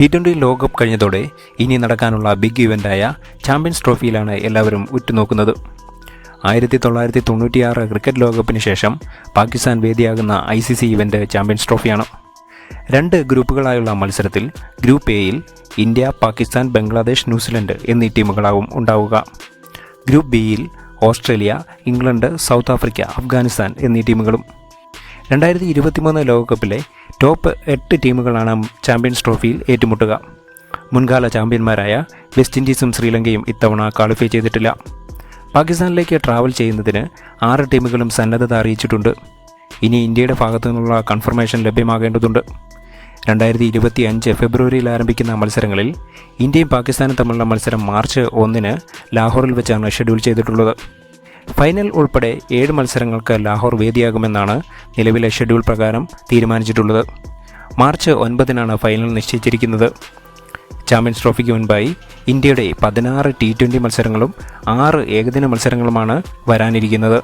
T twenty ലോകകപ്പ് കഴിഞ്ഞതോടെ ഇനി നടക്കാനുള്ള ബിഗ് ഇവന്റായ ചാമ്പ്യൻസ് ട്രോഫിയിലാണ് എല്ലാവരും ഉറ്റുനോക്കുന്നത്. ആയിരത്തി തൊള്ളായിരത്തി തൊണ്ണൂറ്റിയാറ് ക്രിക്കറ്റ് ലോകകപ്പിന് ശേഷം Pakistan വേദിയാകുന്ന I C C event champions ട്രോഫിയാണ് രണ്ട് ഗ്രൂപ്പുകളായുള്ള മത്സരത്തിൽ ഗ്രൂപ്പ് എയിൽ ഇന്ത്യ പാകിസ്ഥാൻ ബംഗ്ലാദേശ് ന്യൂസിലൻഡ് എന്നീ ടീമുകളാവും ഉണ്ടാവുക. ഗ്രൂപ്പ് ബിയിൽ Australia England South Africa Afghanistan എന്നീ ടീമുകളും രണ്ടായിരത്തി ഇരുപത്തിമൂന്ന് ലോകകപ്പിലെ ടോപ്പ് എട്ട് ടീമുകളാണ് ചാമ്പ്യൻസ് ട്രോഫിയിൽ ഏറ്റുമുട്ടുക. മുൻകാല ചാമ്പ്യന്മാരായ വെസ്റ്റ് ഇൻഡീസും ശ്രീലങ്കയും ഇത്തവണ ക്വാളിഫൈ ചെയ്തിട്ടില്ല. പാകിസ്ഥാനിലേക്ക് ട്രാവൽ ചെയ്യുന്നതിന് ആറ് ടീമുകളും സന്നദ്ധത അറിയിച്ചിട്ടുണ്ട്. ഇനി ഇന്ത്യയുടെ ഭാഗത്തു നിന്നുള്ള കൺഫർമേഷൻ ലഭ്യമാകേണ്ടതുണ്ട്. രണ്ടായിരത്തി ഇരുപത്തി അഞ്ച് ഫെബ്രുവരിയിൽ ആരംഭിക്കുന്ന മത്സരങ്ങളിൽ ഇന്ത്യയും പാകിസ്ഥാനും തമ്മിലുള്ള മത്സരം മാർച്ച് ഒന്നിന് ലാഹോറിൽ വെച്ചാണ് ഷെഡ്യൂൾ ചെയ്തിട്ടുള്ളത്. ഫൈനൽ ഉൾപ്പെടെ ഏഴ് മത്സരങ്ങൾക്ക് ലാഹോർ വേദിയാകുമെന്നാണ് നിലവിലെ ഷെഡ്യൂൾ പ്രകാരം തീരുമാനിച്ചിട്ടുള്ളത്. മാർച്ച് ഒൻപതിനാണ് ഫൈനൽ നിശ്ചയിച്ചിരിക്കുന്നത്. ചാമ്പ്യൻസ് ട്രോഫിക്ക് മുൻപായി ഇന്ത്യയുടെ പതിനാറ് ടി ട്വന്റി മത്സരങ്ങളും ആറ് ഏകദിന മത്സരങ്ങളുമാണ് വരാനിരിക്കുന്നത്.